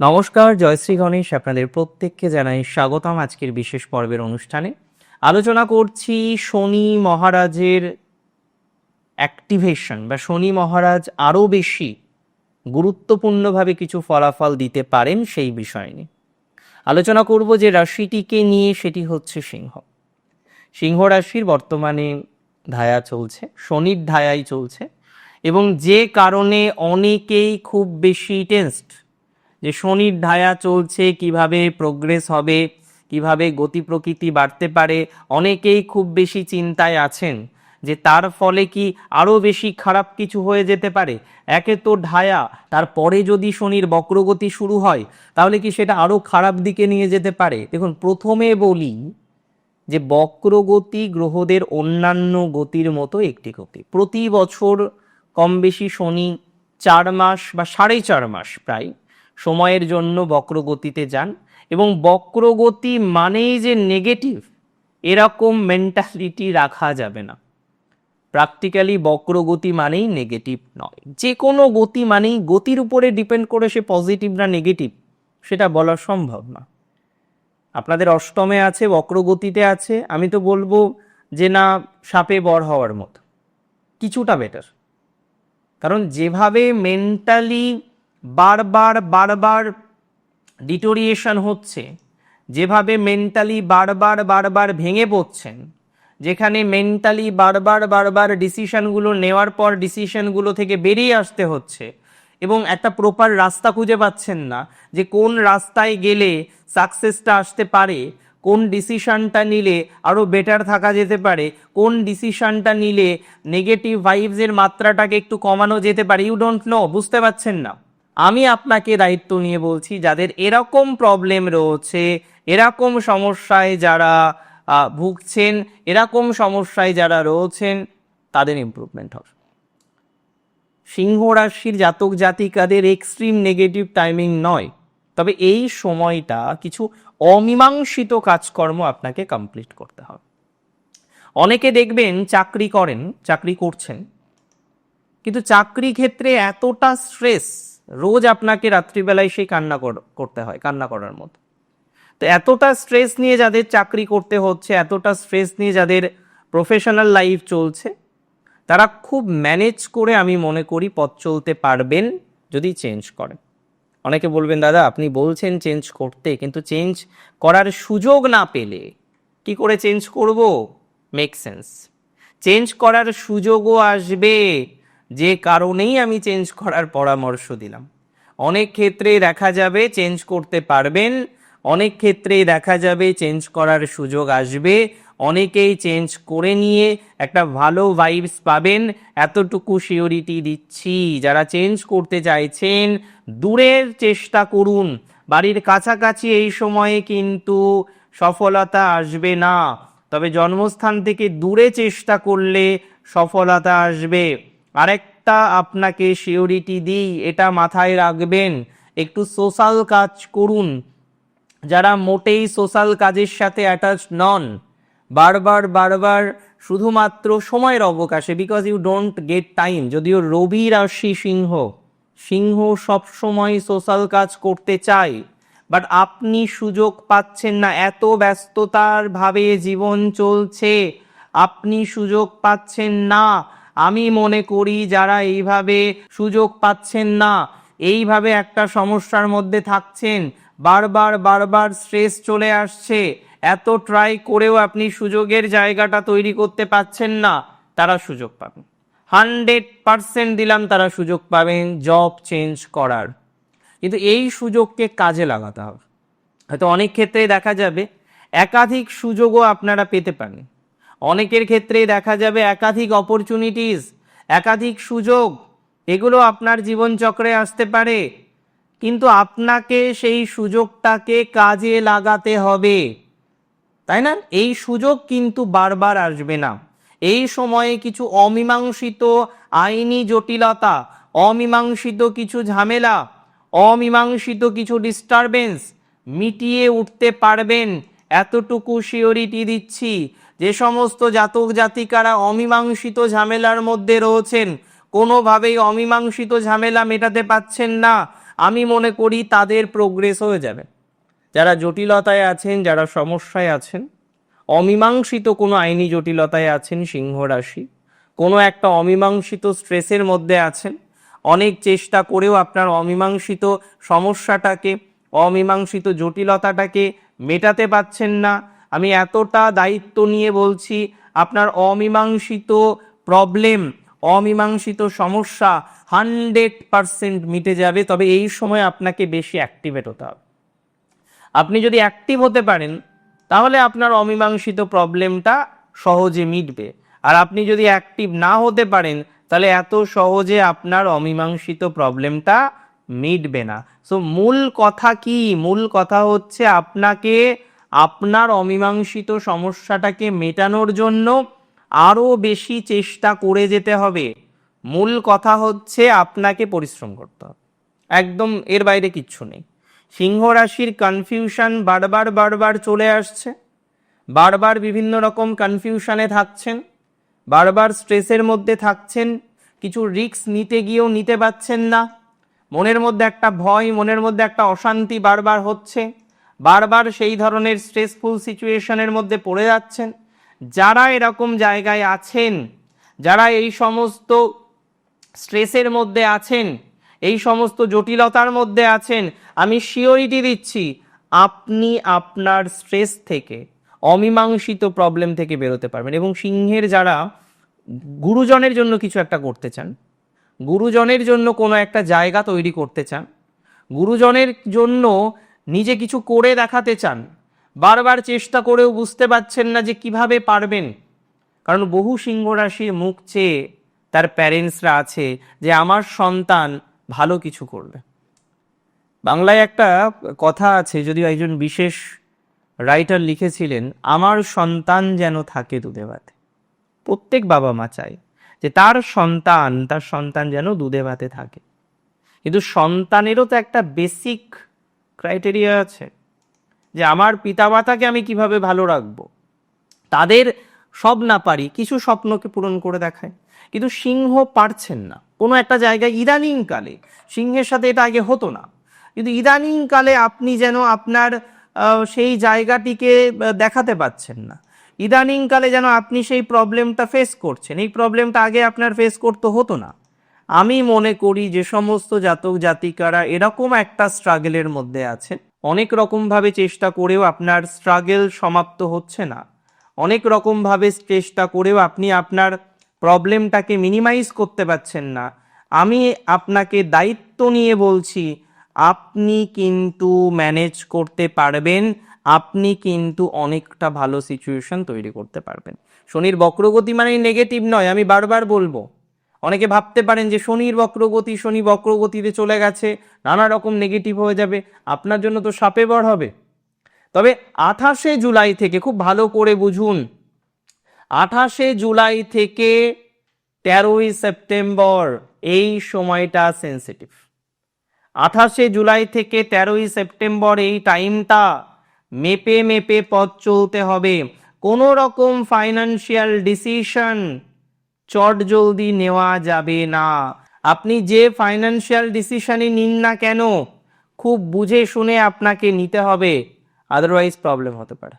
নমস্কার জয়শ্রী গণেশ। আপনাদের প্রত্যেককে জানাই স্বাগতম আজকের বিশেষ পর্বের অনুষ্ঠানে। আলোচনা করছি শনি মহারাজের অ্যাক্টিভেশন বা শনি মহারাজ আরও বেশি গুরুত্বপূর্ণভাবে কিছু ফলাফল দিতে পারেন সেই বিষয় নিয়ে। আলোচনা করব যে রাশিটিকে নিয়ে, সেটি হচ্ছে সিংহ। সিংহ রাশির বর্তমানে ধায়া চলছে, শনির ধায়াই চলছে এবং যে কারণে অনেকেই খুব বেশি টেন্সড যে শনির ধায়া চলছে, কীভাবে প্রোগ্রেস হবে, কীভাবে গতি প্রকৃতি বাড়তে পারে, অনেকেই খুব বেশি চিন্তায় আছেন যে তার ফলে কি আরও বেশি খারাপ কিছু হয়ে যেতে পারে? একে তো ঢায়া তারপরে যদি শনির বক্রগতি শুরু হয়, তাহলে কি সেটা আরও খারাপ দিকে নিয়ে যেতে পারে? দেখুন, প্রথমে বলি যে বক্রগতি গ্রহদের অন্যান্য গতির মতো একটি গতি। প্রতি বছর কম বেশি শনি চার মাস বা সাড়ে চার মাস প্রায় সময়ের জন্য বক্রগতিতে যান এবং বক্রগতি মানেই যে নেগেটিভ এরকম মেন্টালিটি রাখা যাবে না। প্র্যাকটিক্যালি বক্রগতি মানেই নেগেটিভ নয়। যে কোনো গতি মানেই গতির উপরে ডিপেন্ড করে সে পজিটিভ না নেগেটিভ সেটা বলা সম্ভব না। আপনাদের অষ্টমে আছে, বক্রগতিতে আছে, আমি তো বলব যে না, সাপে বর হওয়ার মতো। কিছুটা বেটার কারণ যেভাবে মেন্টালি বারবার বারবার ডিটোরিয়েশন হচ্ছে। যেভাবে মেন্টালি বারবার বারবার ভেঙে পড়ছেন, যেখানে মেন্টালি বারবার বারবার ডিসিশনগুলো নেওয়ার পর ডিসিশনগুলো থেকে বেরিয়ে আসতে হচ্ছে এবং একটা প্রপার রাস্তা খুঁজে পাচ্ছেন না যে কোন রাস্তায় গেলে সাকসেসটা আসতে পারে, কোন ডিসিশনটা নিলে আরও বেটার থাকা যেতে পারে, কোন ডিসিশনটা নিলে নেগেটিভ ভাইবসের মাত্রাটাকে একটু কমানো যেতে পারে। ইউ ডোন্ট নো বুঝতে পারছেন না। আমি আপনাকে দায়িত্ব নিয়ে বলছি, যাদের এরকম প্রবলেম রয়েছে, এরকম সমস্যায় যারা ভুগছেন, এরকম সমস্যায় যারা রয়েছেন, তাদের ইমপ্রুভমেন্ট হবে। সিংহ রাশির জাতক জাতিকাদের এক্সট্রিম নেগেটিভ টাইমিং নয়, তবে এই সময়টা কিছু অমীমাংসিত কাজকর্ম আপনাকে কমপ্লিট করতে হবে। অনেকে দেখবেন চাকরি করেন, চাকরি করছেন, কিন্তু চাকরি ক্ষেত্রে এতটা স্ট্রেস রোজ আপনাকে রাত্রিবেলায় সেই কান্না কর- করতে হয়, কান্না করার মতো। তো এতটা স্ট্রেস নিয়ে যাদের চাকরি করতে হচ্ছে, এতটা স্ট্রেস নিয়ে যাদের প্রফেশনাল লাইফ চলছে, তারা খুব ম্যানেজ করে আমি মনে করি পথ চলতে পারবেন যদি চেঞ্জ করেন। অনেকে বলবেন, দাদা, আপনি বলছেন চেঞ্জ করতে, কিন্তু চেঞ্জ করার সুযোগ না পেলে কি করে চেঞ্জ করব? মেক সেন্স চেঞ্জ করার সুযোগও আসবে। যে কারণেই আমি চেঞ্জ করার পরামর্শ দিলাম। অনেক ক্ষেত্রে দেখা যাবে চেঞ্জ করতে পারবেন, অনেক ক্ষেত্রেই দেখা যাবে চেঞ্জ করার সুযোগ আসবে, অনেকেই চেঞ্জ করে নিয়ে একটা ভালো ভাইবস পাবেন। এতটুকু সিওরিটি দিচ্ছি। যারা চেঞ্জ করতে চাইছেন, দূরের চেষ্টা করুন। বাড়ির কাছাকাছি এই সময়ে কিন্তু সফলতা আসবে না। তবে জন্মস্থান থেকে দূরে চেষ্টা করলে সফলতা আসবে। আরেকটা আপনাকে সিওরিটি দিই, এটা মাথায় রাখবেন, একটু সোশ্যাল কাজ করুন। যারা মোটেই সোশ্যাল কাজের সাথে অ্যাটাচ নন, বারবার বারবার শুধুমাত্র সময়ের অবকাশে because you don't get time যদিও রবি রাশি সিংহ সিংহ সবসময় সোশ্যাল কাজ করতে চায় বাট আপনি সুযোগ পাচ্ছেন না, এত ব্যস্ততার ভাবে জীবন চলছে, আপনি সুযোগ পাচ্ছেন না। আমি মনে করি যারা এইভাবে সুযোগ পাচ্ছেন না, এইভাবে একটা সমস্যার মধ্যে থাকছেন, বারবার বারবার স্ট্রেস চলে আসছে, এত ট্রাই করেও আপনি সুযোগের জায়গাটা তৈরি করতে পাচ্ছেন না, তারা সুযোগ পাবেন। হান্ড্রেড পার্সেন্ট দিলাম, তারা সুযোগ পাবেন জব চেঞ্জ করার। কিন্তু এই সুযোগকে কাজে লাগাতে হবে। হয়তো অনেক ক্ষেত্রে দেখা যাবে, একাধিক সুযোগও আপনারা পেতে পারেন। অনেকের ক্ষেত্রে দেখা যাবে একাধিক অপরচুনিটিস একাধিক সুযোগ। এগুলো আপনার জীবনচক্রে আসতে পারে। কিন্তু আপনাকে সেই সুযোগটাকে কাজে লাগাতে হবে। তাই না? এই সুযোগ কিন্তু বারবার আসবে না। এই সময়ে কিছু অমীমাংসিত আইনি জটিলতা, অমীমাংসিত কিছু ঝামেলা, অমীমাংসিত কিছু ডিস্টারবেন্স মিটিয়ে উঠতে পারবেন। এতটুকু সিওরিটি দিচ্ছি। যে সমস্ত জাতক জাতিকারা অমীমাংসিত ঝামেলার মধ্যে রয়েছেন, কোনোভাবেই অমীমাংসিত ঝামেলা মেটাতে পাচ্ছেন না। আমি মনে করি তাদের প্রোগ্রেস হয়ে যাবে। যারা জটিলতায় আছেন, যারা সমস্যায় আছেন, অমীমাংসিত কোনো আইনি জটিলতায় আছেন সিংহ রাশি, কোনো একটা অমীমাংসিত স্ট্রেসের মধ্যে আছেন, অনেক চেষ্টা করেও আপনার অমীমাংসিত সমস্যাটাকে, অমীমাংসিত জটিলতাটাকে মেটাতে পাচ্ছেন না। আমি এতটা দায়িত্ব নিয়ে বলছি, আপনার অমীমাংসিত প্রবলেম অমীমাংসিত সমস্যা হান্ড্রেড পারসেন্ট মিটে যাবে, তবে এই সময় আপনাকে বেশি অ্যাক্টিভেট হতে হবে। আপনি যদি অ্যাক্টিভ হতে পারেন, তাহলে আপনার অমীমাংসিত প্রবলেমটা সহজে মিটবে। আর আপনি যদি অ্যাক্টিভ না হতে পারেন, তাহলে এত সহজে আপনার অমীমাংসিত প্রবলেমটা মিটবে না। সো মূল কথা কি? মূল কথা হচ্ছে আপনাকে আপনার অমীমাংসিত সমস্যাটাকে মেটানোর জন্য আরও বেশি চেষ্টা করে যেতে হবে। মূল কথা হচ্ছে আপনাকে পরিশ্রম করতে হবে। একদম এর বাইরে কিচ্ছু নেই। সিংহ রাশির কনফিউশন বারবার বারবার চলে আসছে। বারবার বিভিন্ন রকম কনফিউশনে থাকছেন। বারবার স্ট্রেসের মধ্যে থাকছেন। কিছু রিস্ক নিতে গিয়েও নিতে পারছেন না। মনের মধ্যে একটা ভয়, মনের মধ্যে একটা অশান্তি বারবার হচ্ছে। বারবার সেই ধরনের স্ট্রেসফুল সিচুয়েশনের মধ্যে পড়ে যাচ্ছেন। যারা এরকম জায়গায় আছেন, যারা এই সমস্ত স্ট্রেসের মধ্যে আছেন, এই সমস্ত জটিলতার মধ্যে আছেন, আমি শিওরিটি দিচ্ছি, আপনি আপনার স্ট্রেস থেকে, অমীমাংসিত প্রবলেম থেকে বেরোতে পারবেন এবং সিংহের যারা গুরুজনের জন্য কিছু একটা করতে চান, গুরুজনের জন্য কোনো একটা জায়গা তৈরি করতে চান, গুরুজনের জন্য নিজে কিছু করে দেখাতে চান। বারবার চেষ্টা করেও বুঝতে পারছেন না যে কীভাবে পারবেন। কারণ বহু সিংহ রাশির মুখ চেয়ে তার প্যারেন্টসরা আছে যে আমার সন্তান ভালো কিছু করবে। বাংলায় একটা কথা আছে, যদিও একজন বিশেষ রাইটার লিখেছিলেন, আমার সন্তান যেন থাকে দুধে ভাতে প্রত্যেক বাবা মা চায় যে তার সন্তান তার সন্তান যেন দুধে ভাতে থাকে। কিন্তু সন্তানেরও তো একটা বেসিক ক্রাইটেরিয়া আছে যে আমার পিতামাতাকে আমি কীভাবে ভালো রাখব। তাদের সব না পারি, কিছু স্বপ্নকে পূরণ করে দেখায়। কিন্তু সিংহ পারছেন না। কোনো একটা জায়গায় ইদানিংকালে, সিংহের সাথে এটা আগে হতো না। কিন্তু ইদানিংকালে আপনি যেন আপনার সেই জায়গাটিকে দেখাতে পাচ্ছেন না। ইদানিংকালে যেন আপনি সেই প্রবলেমটা ফেস করছেন। এই প্রবলেমটা আগে আপনার ফেস করতে হতো না। আমি মনে করি যে সমস্ত জাতক জাতিকারা এরকম একটা স্ট্রাগেলের মধ্যে আছেন। অনেক রকমভাবে চেষ্টা করেও আপনার স্ট্রাগেল সমাপ্ত হচ্ছে না। অনেক রকমভাবে চেষ্টা করেও আপনি আপনার প্রবলেমটাকে মিনিমাইজ করতে পারছেন না। আমি আপনাকে দায়িত্ব নিয়ে বলছি, আপনি কিন্তু ম্যানেজ করতে পারবেন, আপনি কিন্তু অনেকটা ভালো সিচুয়েশন তৈরি করতে পারবেন। শনির বক্রগতি মানে নেগেটিভ নয়, আমি বারবার বলব। অনেকে ভাবতে পারেন যে শনির বক্রগতি, শনি বক্রগতিতে চলে গেছে, নানা রকম নেগেটিভ হয়ে যাবে, আপনার জন্য তো সাপে বর হবে। তবে আঠাশে জুলাই থেকে খুব ভালো করে বুঝুন, আঠাশে জুলাই থেকে তেরোই সেপ্টেম্বর এই সময়টা সেন্সিটিভ আঠাশে জুলাই থেকে তেরোই সেপ্টেম্বর এই টাইমটা মেপে মেপে পথ চলতে হবে। কোনো রকম ফাইনান্সিয়াল ডিসিশন চট জলদি নেওয়া যাবে না। আপনি যে ফাইনান্সিয়াল ডিসিশনই নিন না কেন, খুব বুঝে শুনে আপনাকে নিতে হবে। আদারওয়াইজ প্রবলেম হতে পারে।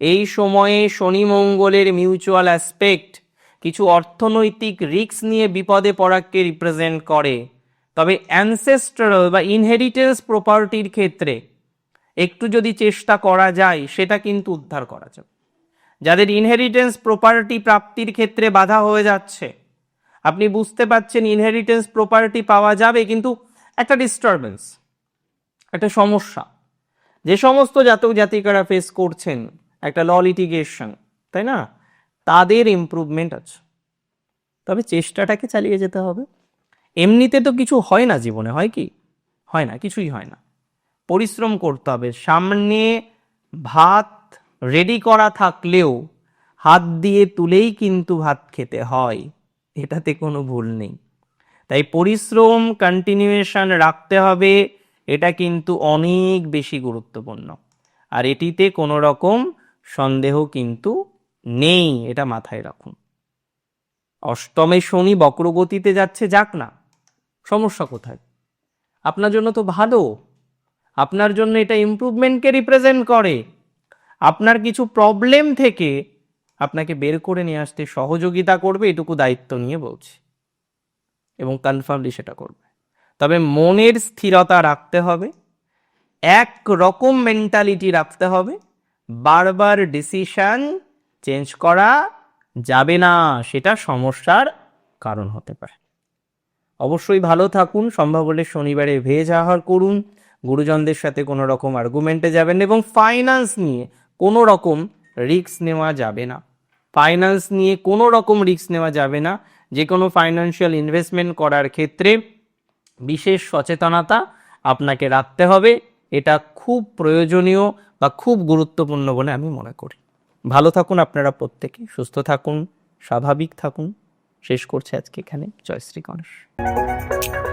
এই সময়ে শনি মঙ্গলের মিউচুয়াল অ্যাসপেক্ট কিছু অর্থনৈতিক রিস্ক নিয়ে বিপদে পড়াকে রিপ্রেজেন্ট করে। তবে অ্যানসেস্ট্রাল বা ইনহেরিটেন্স প্রপার্টির ক্ষেত্রে একটু যদি চেষ্টা করা যায়, সেটা কিন্তু উদ্ধার করা যাবে। যাদের ইনহেরিটেন্স প্রপার্টি প্রাপ্তির ক্ষেত্রে বাধা হয়ে যাচ্ছে। আপনি বুঝতে পারছেন ইনহেরিটেন্স প্রপার্টি পাওয়া যাবে কিন্তু একটা ডিস্টারবেন্স একটা সমস্যা। যে সমস্ত জাতক জাতিকারা ফেস করছেন একটা ল লিটিগেশন তাই না? তাদের ইমপ্রুভমেন্ট আছে। তবে চেষ্টাটাকে চালিয়ে যেতে হবে। এমনিতে তো কিছু হয় না জীবনে, হয় কি? হয় না, কিছুই হয় না। পরিশ্রম করতে হবে। সামনে ভাত রেডি করা থাকলেও হাত দিয়ে তুলেই কিন্তু ভাত খেতে হয়, এটাতে কোনো ভুল নেই। তাই পরিশ্রম কন্টিনিউয়েশন রাখতে হবে, এটা কিন্তু অনেক বেশি গুরুত্বপূর্ণ। আর এটিতে কোনো রকম সন্দেহ কিন্তু নেই, এটা মাথায় রাখুন। অষ্টমে শনি বক্রগতিতে যাচ্ছে, যাক না, সমস্যা কোথায়? আপনার জন্য তো ভালো, আপনার জন্য এটা ইমপ্রুভমেন্টকে রিপ্রেজেন্ট করে। আপনার কিছু প্রবলেম থেকে আপনাকে বের করে নিয়ে আসতে সহযোগিতা করবে, এটুকু দায়িত্ব নিয়ে বলছি। এবং কনফার্মলি সেটা করবে। তবে মনের স্থিরতা রাখতে হবে এক রকম মেন্টালিটি রাখতে হবে, বারবার ডিসিশন চেঞ্জ করা যাবে না, সেটা সমস্যার কারণ হতে পারে। অবশ্যই ভালো থাকুন, সম্ভব হলে শনিবারে ভেজ আহার করুন, গুরুজনদের সাথে কোনো রকম আর্গুমেন্টে যাবেন এবং ফাইন্যান্স নিয়ে কোনো রকম রিস্ক নেওয়া যাবে না। ফাইন্যান্স নিয়ে কোনো রকম রিস্ক নেওয়া যাবে না। যে কোনো ফাইন্যান্সিয়াল ইনভেস্টমেন্ট করার ক্ষেত্রে বিশেষ সচেতনতা আপনাকে রাখতে হবে। এটা খুব প্রয়োজনীয় বা খুব গুরুত্বপূর্ণ বলে আমি মনে করি। ভালো থাকুন আপনারা প্রত্যেকে, সুস্থ থাকুন, স্বাভাবিক থাকুন। শেষ করছে আজকে এখানে। জয়শ্রী গণেশ।